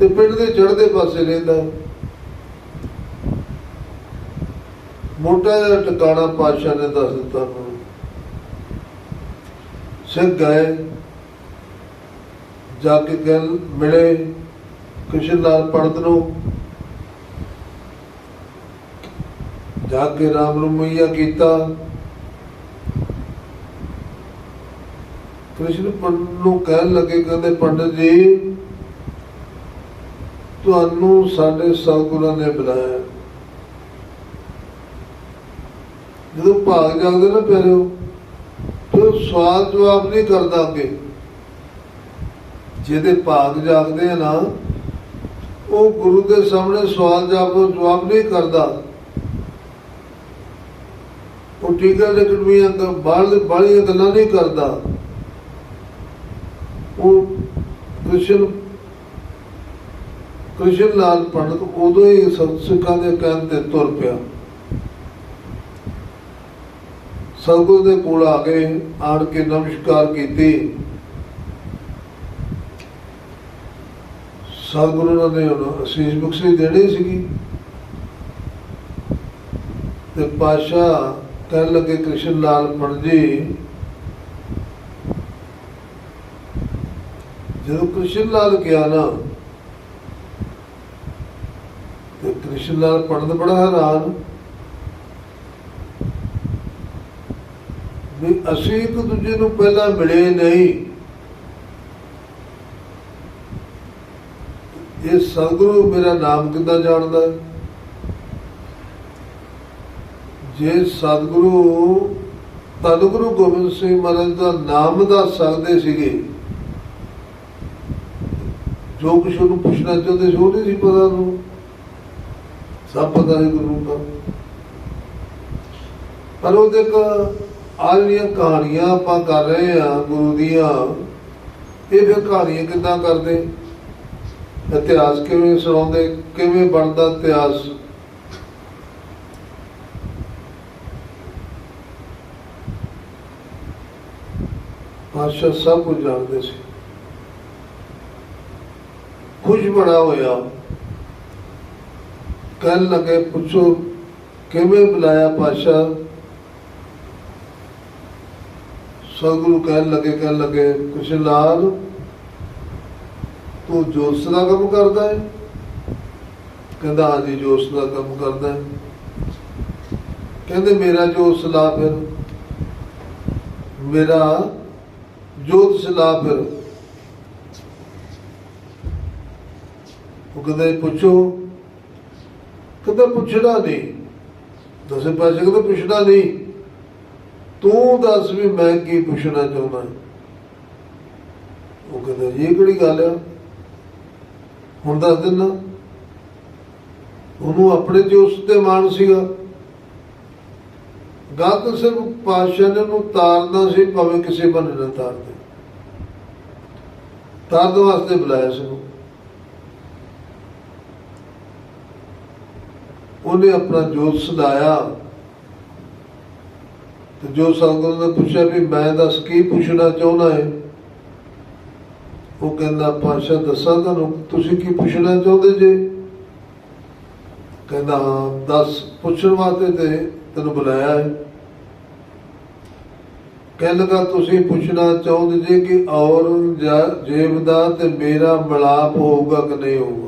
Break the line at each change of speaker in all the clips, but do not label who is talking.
ਤੇ ਪਿੰਡ ਦੇ ਚੜ੍ਹਦੇ ਪਾਸੇ ਰਹਿੰਦਾ। ਮੋਟਾ ਜਿਹਾ ਟਿਕਾਣਾ ਪਾਤਸ਼ਾਹ ਨੇ ਦੱਸ ਦਿੱਤਾ ਉਹਨੂੰ ਸਿੱਖ ਗਏ, ਜਾ ਕੇ ਗੱਲ ਮਿਲੇ ਕ੍ਰਿਸ਼ਨ ਲਾਲ ਪੰਡਤ ਨੂੰ। ਜਾ ਕੇ ਰਾਮ ਰਮਈਆ ਕੀਤਾ। ਕ੍ਰਿਸ਼ਨ ਪੰਡਤ ਨੂੰ ਕਹਿਣ ਲੱਗੇ, ਕਹਿੰਦੇ, ਪੰਡਤ ਜੀ ਤੁਹਾਨੂੰ ਸਾਡੇ ਸਤਿਗੁਰਾਂ ਨੇ ਬੁਲਾਇਆ ਜਦੋਂ ਭਾਗ ਜਾਗਦੇ ਨਾ ਪਿਆਰਿਓ, ਤੇ ਸਵਾਲ ਜਵਾਬ ਨਹੀਂ ਕਰਦਾ ਅੱਗੇ। ਜਿਹਦੇ ਭਾਗ ਜਾਗਦੇ ਆ ਨਾ, ਉਹ ਗੁਰੂ ਦੇ ਸਾਹਮਣੇ ਸਵਾਲ ਜਵਾਬ ਜਵਾਬ ਨਹੀਂ ਕਰਦਾ। ਉਹ ਟੀਕਾ ਦੇ ਕੜਵੀਆਂ ਦਾ ਬਾਹਰ ਬਾਹਲੀਆਂ ਗੱਲਾਂ ਨਹੀਂ ਕਰਦਾ। ਉਹ ਕ੍ਰਿਸ਼ਨ ਕ੍ਰਿਸ਼ਨ ਲਾਲ ਪੰਡਤ ਉਦੋਂ ਹੀ ਸਤ ਸਿੱਖਾਂ ਦੇ ਕਹਿਣ ਤੇ ਤੁਰ ਪਿਆ। ਸਤਿਗੁਰੂ ਦੇ ਕੋਲ ਆ ਕੇ ਆਣ ਕੇ ਨਮਸਕਾਰ ਕੀਤੀ। ਸਤਿਗੁਰੂ ਨੇ ਉਹਨੂੰ ਅਸੀਸ ਬਖਸ਼ੀ ਦੇਣੀ ਸੀਗੀ। ਤੇ ਪਾਸ਼ਾ ਕਹਿਣ ਲੱਗੇ, ਕ੍ਰਿਸ਼ਨ ਲਾਲ ਪੰਡਤ ਜੀ, ਜਦੋਂ ਕ੍ਰਿਸ਼ਨ ਲਾਲ ਗਿਆ ਨਾ ਤੇ ਕ੍ਰਿਸ਼ਨ ਲਾਲ ਪੰਡਤ ਬੜਾ ਹੈਰਾਨ। ਵੀ ਅਸੀਂ ਇੱਕ ਦੂਜੇ ਨੂੰ ਪਹਿਲਾਂ ਮਿਲੇ ਨਹੀਂ। ਇਹ ਸਤਿਗੁਰੂ ਮੇਰਾ ਨਾਮ ਕਿੱਦਾਂ ਜਾਣਦਾ? ਜੇ ਸਤਿਗੁਰੂ ਤਨ ਗੋਬਿੰਦ ਸਿੰਘ ਮਹਾਰਾਜ ਦਾ ਨਾਮ ਦੱਸ ਸਕਦੇ ਸੀਗੇ, ਜੋ ਕੁਛ ਉਹਨੂੰ ਪੁੱਛਣਾ ਚਾਹੁੰਦੇ ਸੀ, ਉਹ ਨਹੀਂ ਸੀ ਪਤਾ ਉਹਨੂੰ। ਸਭ ਪਤਾ ਹੈ ਗੁਰੂ ਦਾ। ਪਰ ਉਹ ਦੇਖ, ਆਹ ਜਿਹੜੀਆਂ ਕਹਾਣੀਆਂ ਆਪਾਂ ਕਰ ਰਹੇ ਆ ਗੁਰੂ ਦੀਆਂ, ਇਹ ਫਿਰ ਕਹਾਣੀਆਂ ਕਿੱਦਾਂ ਕਰਦੇ? ਇਤਿਹਾਸ ਕਿਵੇਂ ਸੁਣਾਉਂਦੇ? ਕਿਵੇਂ ਬਣਦਾ ਇਤਿਹਾਸ? ਪਾਸ਼ਾ ਸਭ ਕੁਝ ਜਾਣਦੇ ਸੀ। ਖੁਸ਼ ਬੜਾ ਹੋਇਆ। ਕਹਿਣ ਲੱਗੇ, ਪੁੱਛੋ, ਕਿਵੇਂ ਬੁਲਾਇਆ ਪਾਸ਼ਾ ਸਤਿਗੁਰੂ ਕਹਿਣ ਲੱਗੇ ਕਹਿਣ ਲੱਗੇ ਕੁਛ ਲਾਲ, ਤੂੰ ਜੋਸ ਦਾ ਕੰਮ ਕਰਦਾ ਹੈ ਕਹਿੰਦਾ, ਹਾਂਜੀ ਜੋਸ ਦਾ ਕੰਮ ਕਰਦਾ ਹੈ ਕਹਿੰਦੇ, ਮੇਰਾ ਜੋਸ ਲਾ ਫਿਰ। ਮੇਰਾ ਜੋਤ ਸਲਾ ਫਿਰ। ਉਹ ਕਹਿੰਦੇ, ਪੁੱਛੋ ਕਦੇ ਪੁੱਛਣਾ ਨਹੀਂ। ਦਸੇ ਪਾਸੇ ਕਦੇ ਪੁੱਛਣਾ ਨਹੀਂ। ਤੂੰ ਦੱਸ ਵੀ ਮੈਂ ਕੀ ਪੁੱਛਣਾ ਚਾਹੁੰਦਾ। ਉਹ ਕਹਿੰਦਾ ਜੀ ਇਹ ਕਿਹੜੀ ਗੱਲ ਆ? ਹੁਣ ਦੱਸ ਦਿੰਦਾ। ਉਹਨੂੰ ਆਪਣੇ ਜੋਸ਼ ਤੇ ਮਾਣ ਸੀਗਾ। ਗੱਲ ਸਿਰਫ ਪਾਸ਼ਾ ਨੇ ਉਹਨੂੰ ਤਾਰਨਾ ਸੀ, ਭਾਵੇਂ ਕਿਸੇ ਬੰਨੇ ਨਾ ਤਾਰਦੇ। ਤਾਰਨ ਵਾਸਤੇ ਬੁਲਾਇਆ ਸੀ ਉਹਨੇ ਆਪਣਾ ਜੋਤ ਸਦਾਇਆ। ਤੇ ਜੋ ਸੰਗਤ ਨੇ ਪੁੱਛਿਆ ਵੀ ਮੈਂ ਦੱਸ ਕੀ ਪੁੱਛਣਾ ਚਾਹੁੰਦਾ ਹੈ ਉਹ ਕਹਿੰਦਾ ਪਾਸ਼ਾ ਦੱਸਾਂ ਤੁਹਾਨੂੰ, ਤੁਸੀਂ ਕੀ ਪੁੱਛਣਾ ਚਾਹੁੰਦੇ ਜੇ? ਕਹਿੰਦਾ, ਹਾਂ, ਦੱਸ, ਪੁੱਛਣ ਵਾਸਤੇ ਤੇ ਤੈਨੂੰ ਬੁਲਾਇਆ ਹੈ ਕਹਿਣ ਲੱਗਾ, ਤੁਸੀਂ ਪੁੱਛਣਾ ਚਾਹੁੰਦੇ ਜੇ ਕਿ ਔਰ ਜੇਬ ਦਾ ਤੇ ਮੇਰਾ ਮਿਲਾਪ ਹੋਊਗਾ ਕਿ ਨਹੀਂ ਹੋਊਗਾ?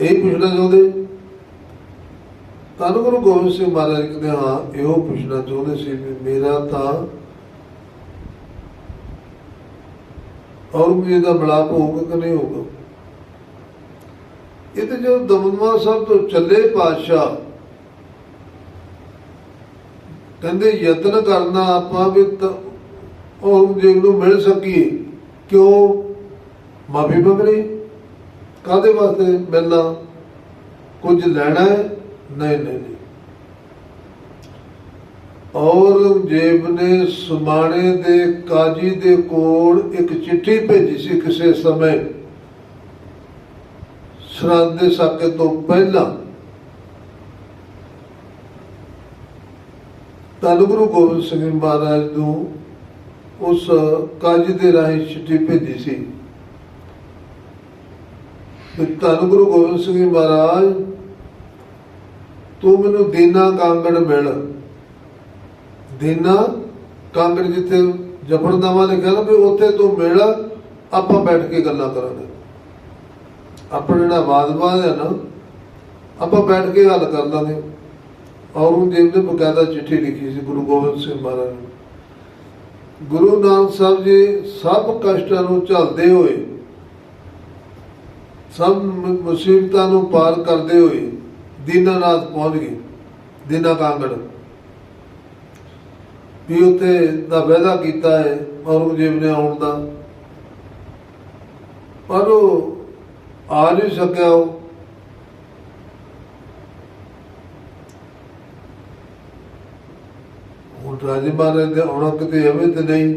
ਇਹ ਪੁੱਛਣਾ ਚਾਹੁੰਦੇ? ਧੰਨ ਗੁਰੂ ਗੋਬਿੰਦ ਸਿੰਘ ਮਹਾਰਾਜ ਕਹਿੰਦੇ ਹਾਂ ਇਹੋ ਪੁੱਛਣਾ ਚਾਹੁੰਦੇ ਸੀ ਵੀ ਮੇਰਾ ਤਾਂ ਔਰੰਗਜ਼ੇਬ ਦਾ ਮਿਲਾਪ ਹੋਊਗਾ ਕਿ ਨਹੀਂ ਹੋਊਗਾ? ਇਹ ਤੇ ਜਦੋਂ ਦਮਦਮਾ ਸਾਹਿਬ ਤੋਂ ਚੱਲੇ ਪਾਤਸ਼ਾਹ, ਕਹਿੰਦੇ ਯਤਨ ਕਰਨਾ ਆਪਾਂ ਵੀ ਤ- ਔਰੰਗਜ਼ੇਬ ਨੂੰ ਮਿਲ ਸਕੀਏ। ਕਿਉਂ? ਮਾਫੀ ਮੰਗਣੀ। ਕਾਦੇ ਵਾਸਤੇ ਮਿਲਣਾ? ਕੁਝ ਲੈਣਾ ਹੈ? ਨਹੀਂ ਨਹੀਂ ਔਰੰਗਜ਼ੇਬ ਨੇ ਸੁਮਾਣੇ ਦੇ ਕਾਜੀ ਦੇ ਕੋਲ ਇੱਕ ਚਿੱਠੀ ਭੇਜੀ ਸੀ ਕਿਸੇ ਸਮੇਂ। ਸਰਹੱਦ ਦੇ ਸਾਕੇ ਤੋਂ ਪਹਿਲਾਂ। ਧੰਨ ਗੁਰੂ ਗੋਬਿੰਦ ਸਿੰਘ ਮਹਾਰਾਜ ਨੂੰ ਉਸ ਕਾਜੀ ਦੇ ਰਾਹੀਂ ਚਿੱਠੀ ਭੇਜੀ ਸੀ। ਧੰਨ ਗੁਰੂ ਗੋਬਿੰਦ ਸਿੰਘ ਜੀ ਮਹਾਰਾਜ, ਤੂੰ ਮੈਨੂੰ ਦੀਨਾ ਕਾਂਗੜ ਮਿਲ। ਦੀਨਾ ਕਾਂਗੜ ਜਿੱਥੇ ਜਫਰਨਾਮਾ ਲਿਖਿਆ ਨਾ ਵੀ ਉੱਥੇ ਤੂੰ ਮਿਲ, ਆਪਾਂ ਬੈਠ ਕੇ ਗੱਲਾਂ ਕਰਾਂਗੇ। ਆਪਣਾ ਜਿਹੜਾ ਵਾਦ-ਵਾਦ ਹੈ ਨਾ, ਆਪਾਂ ਬੈਠ ਕੇ ਗੱਲ ਕਰ ਲਾਂਗੇ। ਔਰੰਗਜ਼ੇਬ ਨੇ ਬਕਾਇਦਾ ਚਿੱਠੀ ਲਿਖੀ ਸੀ ਗੁਰੂ ਗੋਬਿੰਦ ਸਿੰਘ ਮਹਾਰਾਜ ਨੂੰ। ਗੁਰੂ ਨਾਨਕ ਸਾਹਿਬ ਜੀ ਸਭ ਕਸ਼ਟਾਂ ਨੂੰ ਝੱਲਦੇ ਹੋਏ ਸਭ ਮੁਸੀਬਤਾਂ ਨੂੰ ਪਾਰ ਕਰਦੇ ਹੋਏ ਦੀਨਾਨਾਥ ਪਹੁੰਚ ਗਏ, ਦੀਨਾ ਕਾਂਗੜ। ਵੀ ਉੱਥੇ ਦਾ ਵਾਅਦਾ ਕੀਤਾ ਹੈ ਔਰੰਗਜ਼ੇਬ ਨੇ ਆਉਣ ਦਾ। ਪਰ ਉਹ ਆ ਨਹੀਂ ਸਕਿਆ ਉਹ। ਹੁਣ ਰਾਜੇ ਮਹਾਰਾਜ ਦੇ ਆਉਣਾ ਕਿਤੇ ਐਵੇਂ ਤੇ ਨਹੀਂ।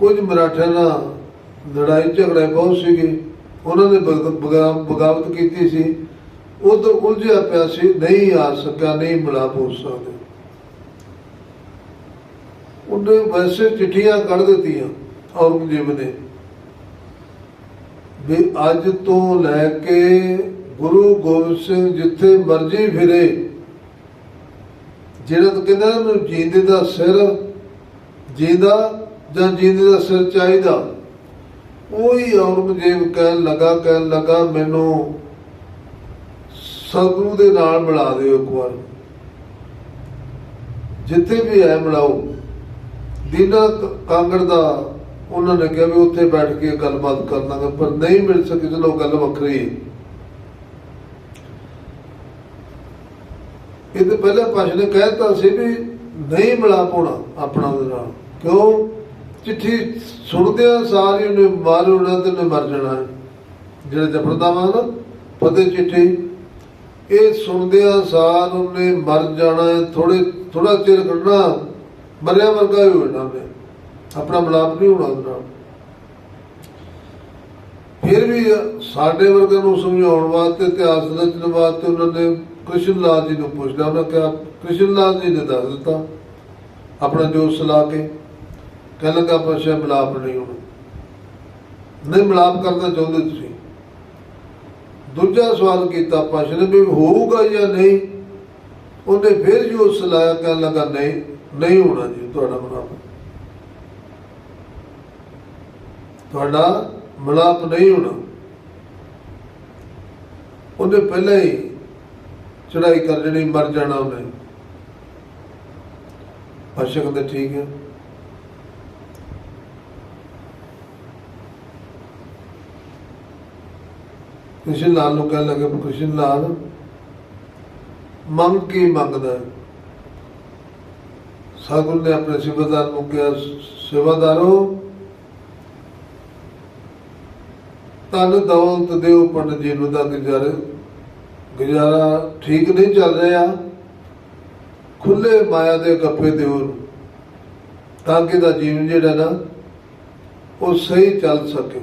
ਕੁਝ ਮਰਾਠਿਆਂ ਨਾਲ ਲੜਾਈ ਝਗੜੇ ਬਹੁਤ ਸੀਗੇ। ਉਹਨਾਂ ਨੇ ਬਗਾ- ਬਗਾਵਤ ਕੀਤੀ ਸੀ। ਉਧਰ ਉਲਝਿਆ ਪਿਆ ਸੀ, ਨਹੀਂ ਆ ਸਕਿਆ, ਨਹੀਂ ਮਿਲਾਪ ਹੋ ਸਕਦੇ ਉਹਨੇ ਵੈਸੇ ਚਿੱਠੀਆਂ ਕੱਢ ਦਿੱਤੀਆਂ ਔਰੰਗਜ਼ੇਬ ਨੇ ਵੀ ਅੱਜ ਤੋਂ ਲੈ ਕੇ ਗੁਰੂ ਗੋਬਿੰਦ ਸਿੰਘ ਜਿੱਥੇ ਮਰਜ਼ੀ ਫਿਰੇ, ਜਿਹੜਾ ਤਾਂ ਕਹਿੰਦਾ ਨਾ ਜੀਂਦੇ ਦਾ ਸਿਰ ਜੀਂਦਾ ਜਾਂ ਜੀਂਦੇ ਦਾ ਸਿਰ ਚਾਹੀਦਾ। ਉਹੀ ਔਰੰਗਜ਼ੇਬ ਕਹਿਣ ਲੱਗਾ ਕਹਿਣ ਲੱਗਾ, ਮੈਨੂੰ ਸਤਿਗੁਰੂ ਦੇ ਨਾਲ ਮਿਲਾ ਦਿਓ ਇੱਕ ਵਾਰ। ਜਿੱਥੇ ਵੀ ਹੈ ਮਿਲਾਓ। ਦੀਨਾ ਕਾਂਗੜ ਦਾ ਉਹਨਾਂ ਨੇ ਕਿਹਾ ਵੀ ਉੱਥੇ ਬੈਠ ਕੇ ਗੱਲਬਾਤ ਕਰ ਲਾਂਗੇ, ਪਰ ਨਹੀਂ ਮਿਲ ਸਕੀ ਚਲੋ ਗੱਲ ਵੱਖਰੀ ਹੈ। ਇਹਦੇ ਪਹਿਲੇ ਪਾਸ਼ ਨੇ ਕਹਿਤਾ ਸੀ ਵੀ ਨਹੀਂ ਮਿਲਾ ਪਾਉਣਾ ਆਪਣਾ ਦੇ ਨਾਲ। ਕਿਉਂ? ਚਿੱਠੀ ਸੁਣਦੇ ਸੁਣਦਿਆਂ ਸਾਰੀ ਉਹਨੇ ਮਾਰ ਉਹਨਾਂ ਤੇ ਉਹਨੇ ਮਰ ਜਾਣਾ। ਜਿਹੜੇ ਜਿਹੜਾ ਜਫਰਦਾਵਾ ਨਾ ਫਤਿਹ ਚਿੱਠੀ। ਇਹ ਸੁਣਦਿਆਂ ਸਾਰ ਉਹਨੇ ਮਰ ਜਾਣਾ ਥੋੜੇ ਥੋੜਾ ਚਿਰ ਕੱਢਣਾ, ਮਰਿਆ ਵਰਗਾ ਹੀ ਹੋਣਾ ਉਹਨੇ। ਆਪਣਾ ਮਿਲਾਪ ਨਹੀਂ ਹੋਣਾ ਉਹਦੇ ਨਾਲ। ਫਿਰ ਵੀ ਸਾਡੇ ਵਰਗੇ ਨੂੰ ਸਮਝਾਉਣ ਵਾਸਤੇ, ਇਤਿਹਾਸ ਰਚਣ ਵਾਸਤੇ ਉਹਨਾਂ ਨੇ ਕ੍ਰਿਸ਼ਨ ਲਾਲ ਜੀ ਨੂੰ ਪੁੱਛਿਆ ਉਹਨਾਂ ਕਿਹਾ, ਕ੍ਰਿਸ਼ਨ ਲਾਲ ਜੀ ਨੇ ਦੱਸ ਦਿੱਤਾ, ਆਪਣਾ ਜੋਸ਼ ਲਾ ਕੇ ਕਹਿਣ ਲੱਗਾ ਪਛਾ ਮਿਲਾਪ ਨਹੀਂ ਹੋਣਾ। ਨਹੀਂ, ਮਿਲਾਪ ਕਰਨਾ ਚਾਹੁੰਦੇ ਤੁਸੀਂ। ਦੂਜਾ ਸਵਾਲ ਕੀਤਾ ਪਾਸ਼ਾ ਨੇ ਵੀ ਹੋਊਗਾ ਜਾਂ ਨਹੀਂ। ਉਹਨੇ ਫਿਰ ਜੋ ਸਲਾਇਆ ਕਹਿਣ ਲੱਗਾ, ਨਹੀਂ ਨਹੀਂ ਹੋਣਾ ਜੀ, ਤੁਹਾਡਾ ਮਿਲਾਪ। ਤੁਹਾਡਾ ਮਿਲਾਪ ਨਹੀਂ ਹੋਣਾ। ਉਹਨੇ ਪਹਿਲਾਂ ਹੀ ਚੜਾਈ ਕਰ ਜਣੀ ਮਰ ਜਾਣਾ ਉਹਨੇ। ਪਾਸ਼ਾ ਕਹਿੰਦੇ, ਠੀਕ ਹੈ। ਕ੍ਰਿਸ਼ਨ ਲਾਲ ਨੂੰ ਕਹਿਣ ਲੱਗੇ ਕ੍ਰਿਸ਼ਨ ਲਾਲ ਮੰਗ ਕੀ ਮੰਗਦਾ? ਹੈ ਨੇ ਆਪਣੇ ਸੇਵਾਦਾਰ ਨੂੰ ਕਿਹਾ ਸੇਵਾਦਾਰੋ ਤਨ ਦੌਲਤ ਦਿਓ ਪੰਡਤ ਜੀ ਨੂੰ ਦਾ ਗੁਜ਼ਾਰਾ ਗੁਜ਼ਾਰਾ ਠੀਕ ਨਹੀਂ ਚੱਲ ਰਿਹਾ। ਖੁੱਲੇ ਮਾਇਆ ਦੇ ਗੱਪੇ ਦਿਓ। ਤਾਂ ਕਿ ਦਾ ਜੀਵਨ ਜਿਹੜਾ ਨਾ, ਉਹ ਸਹੀ ਚੱਲ ਸਕੇ।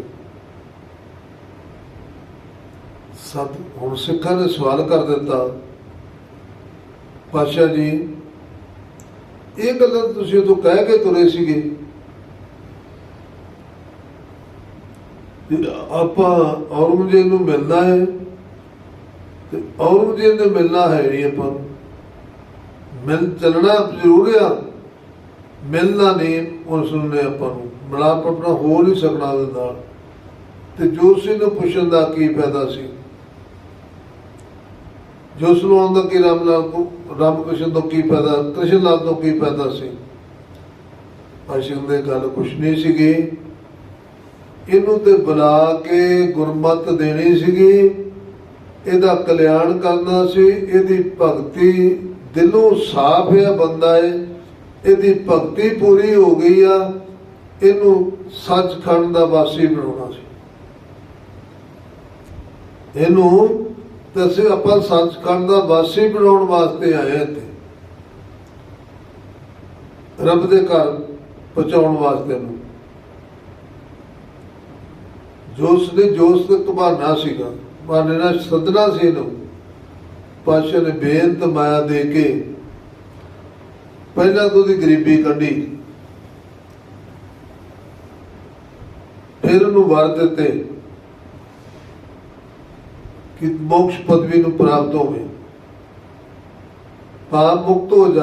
ਸਤ ਹੁਣ ਸਿੱਖਾਂ ਨੇ ਸਵਾਲ ਕਰ ਦਿੱਤਾ। ਪਾਸ਼ਾ ਜੀ, ਇਹ ਗੱਲਾਂ ਤੁਸੀਂ ਉਦੋਂ ਕਹਿ ਕੇ ਤੁਰੇ ਸੀਗੇ। ਆਪਾਂ ਔਰੰਗਜ਼ੇਬ ਨੂੰ ਮਿਲਣਾ ਹੈ ਤੇ ਔਰੰਗਜ਼ੇਬ ਨੇ ਮਿਲਣਾ ਹੈ ਨਹੀਂ ਆਪਾਂ। ਨੂੰ। ਮਿਲ ਚੱਲਣਾ ਜ਼ਰੂਰ ਆ। ਮਿਲਣਾ ਨਹੀਂ, ਉਸ ਨੇ ਆਪਾਂ ਨੂੰ। ਮਿਲਾਪ ਆਪਣਾ ਹੋ ਨਹੀਂ ਸਕਣਾ ਉਹਦੇ ਨਾਲ। ਤੇ ਜੋਸ਼ੀ ਨੂੰ ਪੁੱਛਣ ਦਾ ਕੀ ਫਾਇਦਾ ਸੀ? ਜੋਸ਼ ਨੂੰ ਆਉਂਦਾ ਕਿ ਰਾਮ ਲਾਲ ਰਾਮ ਕ੍ਰਿਸ਼ਨ ਤੋਂ ਕੀ ਫਾਇਦਾ? ਕ੍ਰਿਸ਼ਨ ਲਾਲ ਤੋਂ ਕੀ ਫਾਇਦਾ ਸੀ? ਅਸ਼ਿਕ ਦੇ ਗੱਲ ਕੁਛ ਨਹੀਂ ਸੀਗੀ। ਇਹਨੂੰ ਤੇ ਬੁਲਾ ਕੇ ਗੁਰਮਤ ਦੇਣੀ ਸੀਗੀ। ਇਹਦਾ ਕਲਿਆਣ ਕਰਨਾ ਸੀ। ਇਹਦੀ ਭਗਤੀ ਦਿਲੋਂ ਸਾਫ਼ ਹੈ, ਬੰਦਾ ਏ ਇਹਦੀ ਭਗਤੀ ਪੂਰੀ ਹੋ ਗਈ ਆ। ਇਹਨੂੰ ਸੱਚਖੰਡ ਦਾ ਵਾਸੀ ਬਣਾਉਣਾ ਸੀ। ਇਹਨੂੰ ਤੇ ਅਸੀਂ ਆਪਾਂ ਸੱਚਖੰਡ ਦਾ ਵਾਸੀ ਬਣਾਉਣ ਵਾਸਤੇ ਆਏ ਇੱਥੇ। ਰੱਬ ਦੇ ਘਰ ਪਹੁੰਚਾਉਣ ਵਾਸਤੇ ਨੂੰ। ਜੋਸ ਦੇ, ਜੋਸ ਤੇ ਕਬਾਨਾ ਸੀਗਾ। ਬਾਨੇ ਨਾਲ ਸਦਨਾ ਸੀ ਇਹਨੂੰ। ਪਾਸ਼ਾ ਨੇ ਬੇਅੰਤ ਮਾਇਆ ਦੇ ਕੇ ਪਹਿਲਾਂ ਤੋਂ ਦੀ ਗਰੀਬੀ ਕੱਢੀ। ਫਿਰ ਉਹਨੂੰ ਵਰ ਦਿੱਤੇ। ਕਿ ਮੋਕਸ਼ ਪਦਵੀ ਨੂੰ ਪ੍ਰਾਪਤ ਹੋਵੇ। ਪਾਪ ਮੁਕਤ ਹੋ ਜਾ